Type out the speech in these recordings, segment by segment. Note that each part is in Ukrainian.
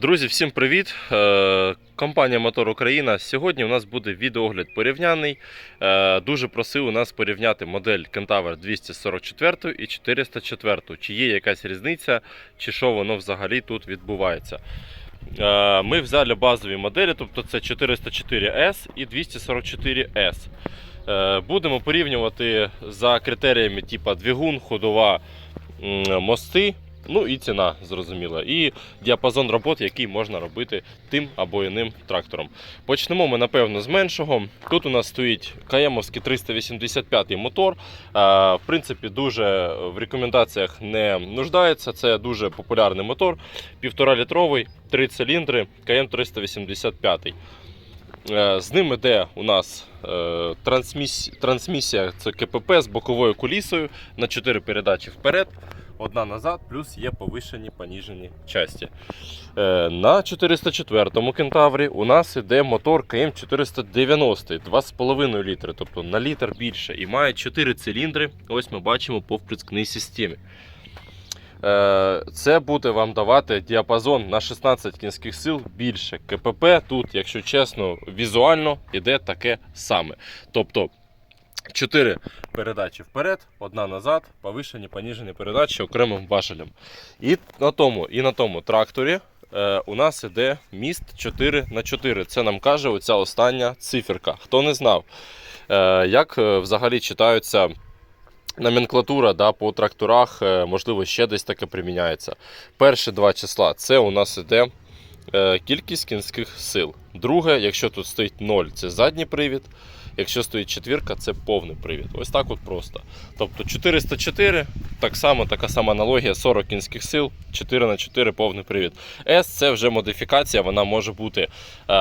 Друзі, всім привіт! Е, Компанія Мотор Україна. Сьогодні у нас буде відеогляд порівнянний. Е, Дуже просив у нас порівняти модель Кентавр 244 і 404. Чи є якась різниця, чи що воно взагалі тут відбувається. Е, Ми взяли базові моделі, тобто це 404S і 244S. Е, Будемо порівнювати за критеріями типу двигун, ходова, мости. Ну і ціна, зрозуміло, і діапазон робот, який можна робити тим або іним трактором. Почнемо ми, напевно, з меншого. Тут у нас стоїть Каємовський 385 мотор. В принципі, дуже в рекомендаціях не нуждається. Це дуже популярний мотор. Півтора літровий, 3 циліндри, КМ 385. Е, З ним іде у нас е, трансмісія, трансмісія це КПП з боковою кулісою на 4 передачі вперед одна назад, плюс є повишені поніжені часті. Е, На 404 кентаврі у нас іде мотор КМ 490 2,5 літри, тобто на літр більше. І має 4 циліндри. Ось ми бачимо по вприскній системі. Е, Це буде вам давати діапазон на 16 кінських сил більше. КПП тут, якщо чесно, візуально іде таке саме. Тобто 4 передачі вперед, одна назад, повишені, поніжені передачі окремим важелем. І на тому, і на тому тракторі е, у нас іде міст 4 на 4 Це нам каже оця остання циферка. Хто не знав, е, як е, взагалі читаються. Номенклатура да, по тракторах, е, можливо, ще десь таке приміняється. Перші два числа це у нас іде е, кількість кінських сил. Друге, якщо тут стоїть 0, це задній привід. Якщо стоїть четвірка, це повний привід. Ось так от просто. Тобто 404, так само, така сама аналогія, 40 кінських сил, 4 на 4 повний привід. S це вже модифікація, вона може бути е,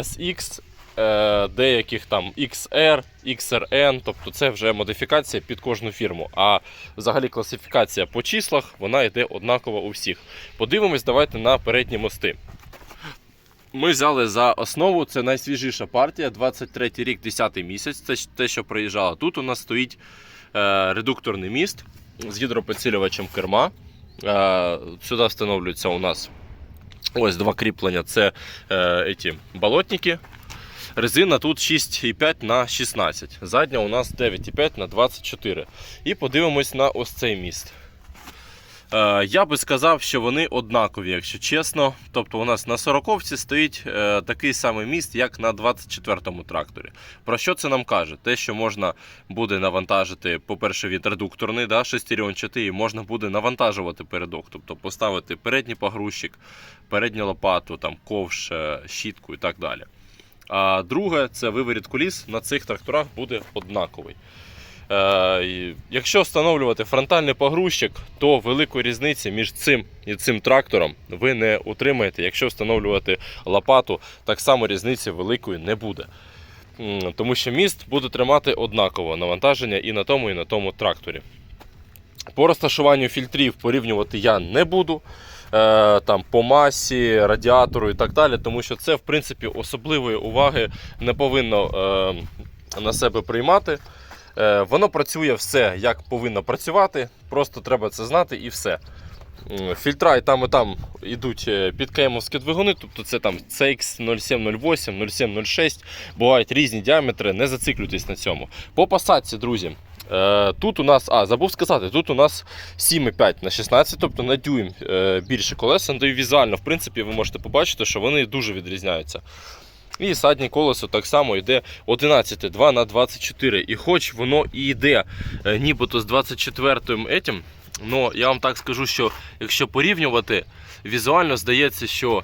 SX, е, деяких там XR, XRN, тобто це вже модифікація під кожну фірму. А взагалі класифікація по числах вона йде однакова у всіх. Подивимось, давайте на передні мости. Ми взяли за основу, це найсвіжіша партія, 23 рік, 10 місяць. Це те, що проїжджало. Тут у нас стоїть е, редукторний міст з гідропідсилювачем керма. Е, сюди встановлюються у нас ось два кріплення. Це е, ці болотники. Резина тут 6,5 на 16. Задня у нас 9,5 на 24. І подивимось на ось цей міст. Е, Я би сказав, що вони однакові, якщо чесно. Тобто у нас на 40-ці стоїть е, такий самий міст, як на 24-му тракторі. Про що це нам каже? Те, що можна буде навантажити, по-перше, він редукторний, да, шестеренчатий, і можна буде навантажувати передок, тобто поставити передній погрузчик, передню лопату, там, ковш, е, щітку і так далі. А друге, це виворіт куліс на цих тракторах буде однаковий. Е, Якщо встановлювати фронтальний погрузчик, то великої різниці між цим і цим трактором ви не утримаєте. Якщо встановлювати лопату, так само різниці великої не буде. Тому що міст буде тримати однаково навантаження і на тому, і на тому тракторі. По розташуванню фільтрів порівнювати я не буду. Е, там, по масі, радіатору і так далі, тому що це, в принципі, особливої уваги не повинно е, на себе приймати. Е, Воно працює все як повинно працювати, просто треба це знати і все. Фільтра і там, і там йдуть е, під кемовські двигуни, тобто це там CX 0708, 0706, бувають різні діаметри, не зациклюйтесь на цьому. По посадці, друзі, е, тут у нас, а, забув сказати, тут у нас 7,5 на 16, тобто на дюйм більше колеса, і візуально, в принципі, ви можете побачити, що вони дуже відрізняються. І заднє колесо так само йде 11, 2 на 24. І хоч воно і йде е, нібито з 24-м етім, но я вам так скажу, що якщо порівнювати, візуально здається, що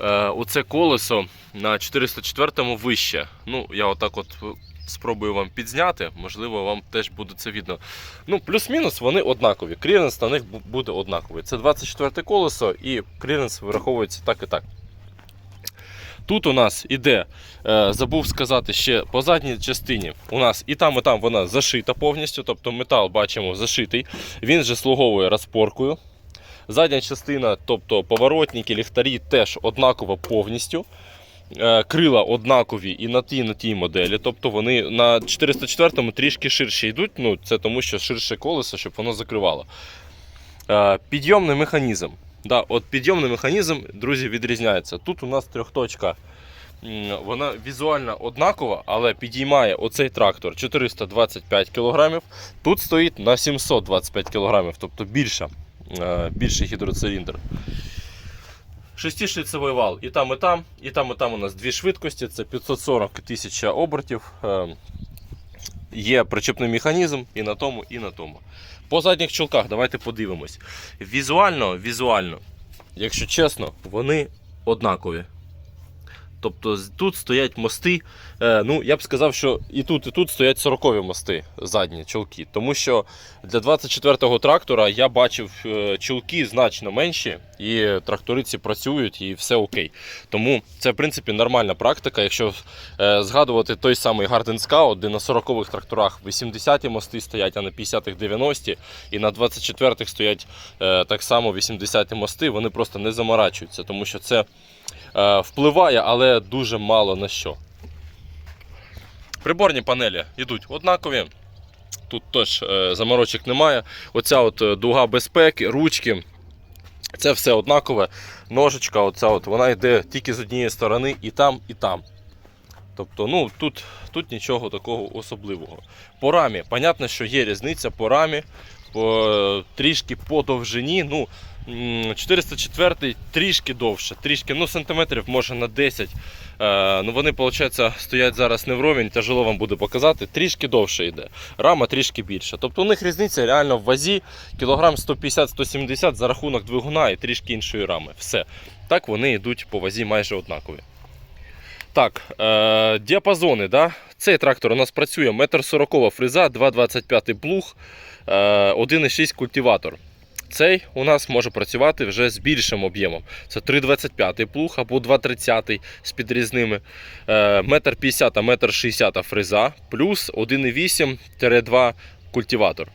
е, оце колесо на 404-му вище. Ну, я отак от е, спробую вам підзняти, можливо, вам теж буде це видно. Ну, плюс-мінус вони однакові. Кліренс на них буде однаковий. Це 24 колесо і кліренс вираховується так і так. Тут у нас іде, е, забув сказати ще по задній частині. У нас і там, і там вона зашита повністю, тобто метал бачимо зашитий. Він же слуговує розпоркою. Задня частина, тобто поворотники, ліхтарі теж однаково повністю. Е, Крила однакові і на тій, і на тій моделі. Тобто вони на 404-му трішки ширше йдуть. Ну, це тому, що ширше колесо, щоб воно закривало. Е, Підйомний механізм. Да, от підйомний механізм, друзі, відрізняється. Тут у нас трьохточка. Вона візуально однакова, але підіймає оцей трактор 425 кг. Тут стоїть на 725 кг, тобто більша, е, більший гідроциліндр. Шестишліцевий вал і там, і там, і там, і там у нас дві швидкості, це 540 тисяч обертів. Е, Є причепний механізм і на тому, і на тому. По задніх чулках давайте подивимось. Візуально, візуально, якщо чесно, вони однакові. Тобто тут стоять мости. Е, ну, я б сказав, що і тут, і тут стоять 40 мости задні чулки. Тому що для 24-го трактора я бачив е, чулки значно менші, і тракториці працюють, і все окей. Тому це, в принципі, нормальна практика. Якщо е, згадувати той самий Garden Scout, де на 40-х тракторах 80-ті мости стоять, а на 50-х 90-ті, і на 24-х стоять так само 80-ті мости, вони просто не заморачуються, тому що це впливає, але дуже мало на що. Приборні панелі йдуть однакові. Тут теж е, заморочок немає. Оця от е, дуга безпеки, ручки. Це все однакове. Ножичка, оця от, вона йде тільки з однієї сторони і там, і там. Тобто, ну, тут, тут нічого такого особливого. По рамі, понятно, що є різниця по рамі, по, трішки по довжині. Ну, 404 трішки довше, трішки, ну, сантиметрів може на 10. Е, ну, вони, виходить, стоять зараз не вровень, тяжело вам буде показати. Трішки довше йде. Рама трішки більша. Тобто у них різниця реально в вазі кілограм 150-170 за рахунок двигуна і трішки іншої рами. Все. Так вони йдуть по вазі майже однакові. Так, е, діапазони. Да? Цей трактор у нас працює 1,40 м фреза, 2,25 плуг, е, 1,6 культиватор. Цей у нас може працювати вже з більшим об'ємом. Це 3,25 плуг або 2,30 з підрізними. Е, 1,50 м, 1,60 фреза, плюс 1,8-2 культиватор.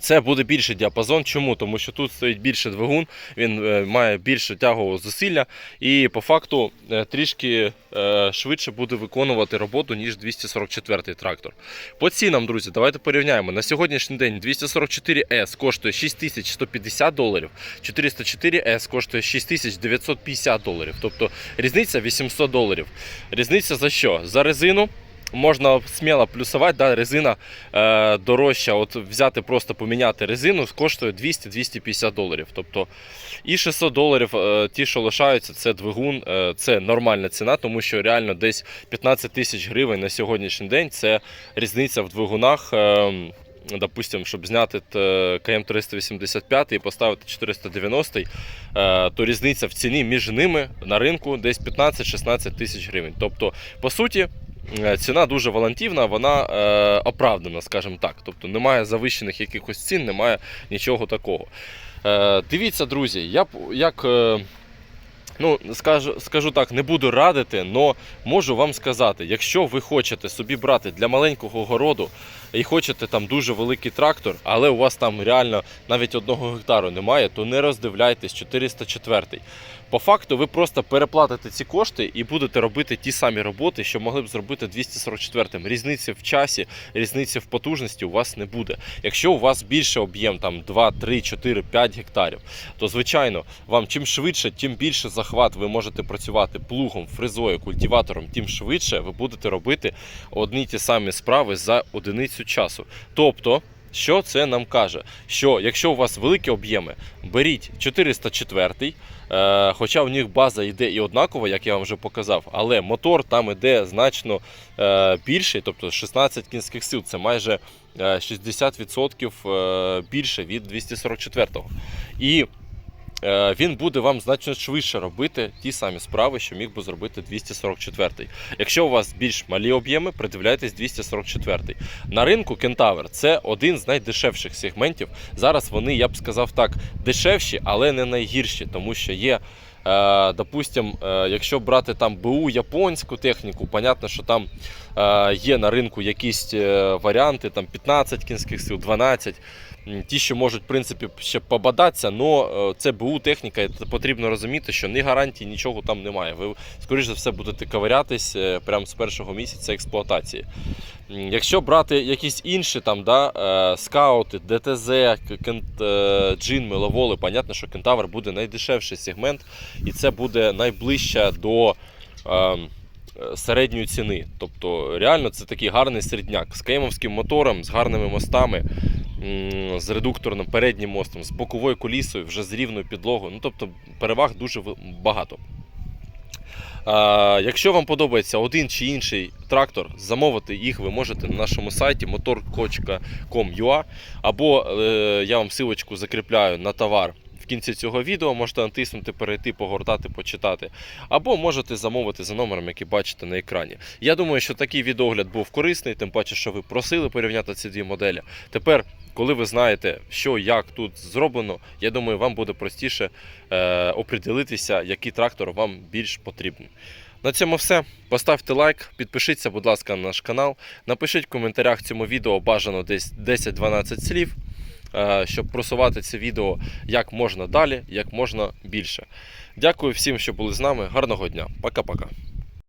Це буде більший діапазон. Чому? Тому що тут стоїть більше двигун, він е, має більше тягового зусилля і по факту е, трішки е, швидше буде виконувати роботу, ніж 244 трактор. По цінам, друзі, давайте порівняємо. На сьогоднішній день 244S коштує 6150 доларів, 404S коштує 6950 доларів. Тобто різниця 800 доларів. Різниця за що? За резину. Можна сміло плюсувати, да, резина е, дорожча. От взяти, просто поміняти резину коштує 200-250 доларів. Тобто і 600 доларів, е, ті, що лишаються, це двигун, е, це нормальна ціна, тому що реально десь 15 тисяч гривень на сьогоднішній день це різниця в двигунах. Е, Допустим, щоб зняти КМ 385 і поставити 490, е, то різниця в ціні між ними на ринку десь 15-16 тисяч гривень. Тобто, по суті, е, ціна дуже валентівна, вона е, оправдана, скажімо так. Тобто немає завищених якихось цін, немає нічого такого. Е, дивіться, друзі, я як. Е, Ну, скажу, скажу так, не буду радити, але можу вам сказати, якщо ви хочете собі брати для маленького городу і хочете там дуже великий трактор, але у вас там реально навіть одного гектару немає, то не роздивляйтесь 404. По факту ви просто переплатите ці кошти і будете робити ті самі роботи, що могли б зробити 244. Різниці в часі, різниці в потужності у вас не буде. Якщо у вас більше об'єм, там 2, 3, 4, 5 гектарів, то звичайно вам чим швидше, тим більше захват ви можете працювати плугом, фрезою, культиватором, тим швидше ви будете робити одні ті самі справи за одиницю часу. Тобто. Що це нам каже? Що якщо у вас великі об'єми, беріть 404, е, хоча в них база йде і однакова, як я вам вже показав, але мотор там йде значно е, більший, тобто 16 кінських сил, це майже е, 60% е, більше від 244-го. І він буде вам значно швидше робити ті самі справи, що міг би зробити 244. Якщо у вас більш малі об'єми, придивляйтесь 244. На ринку Кентавр це один з найдешевших сегментів. Зараз вони, я б сказав так, дешевші, але не найгірші, тому що є. Е, допустим, е, якщо брати там БУ японську техніку, понятно, що там е, є на ринку якісь е, варіанти, там 15 кінських сил, 12. Ті, що можуть, в принципі, ще побадатися, але це БУ техніка, і потрібно розуміти, що ні гарантії, нічого там немає. Ви, скоріш за все, будете ковирятись е, прямо з першого місяця експлуатації. Якщо брати якісь інші там, да, е, скаути, ДТЗ, кент- е, джин, миловоли, понятно, що кентавр буде найдешевший сегмент, і це буде найближче до. е, е, середньої ціни. Тобто, реально це такий гарний середняк з кеймовським мотором, з гарними мостами, з редукторним переднім мостом, з боковою колісою, вже з рівною підлогою. Ну, тобто переваг дуже багато. Якщо вам подобається один чи інший трактор, замовити їх ви можете на нашому сайті motor.com.ua або е, я вам силочку закріпляю на товар в кінці цього відео, можете натиснути, перейти, погортати, почитати. Або можете замовити за номером, який бачите на екрані. Я думаю, що такий відеогляд був корисний, тим паче, що ви просили порівняти ці дві моделі. Тепер, коли ви знаєте, що як тут зроблено, я думаю, вам буде простіше е, оприділитися, який трактор вам більш потрібен. На цьому все. Поставте лайк, підпишіться, будь ласка, на наш канал. Напишіть в коментарях цьому відео бажано десь 10-12 слів, щоб просувати це відео як можна далі, як можна більше. Дякую всім, що були з нами. Гарного дня. Пока-пока.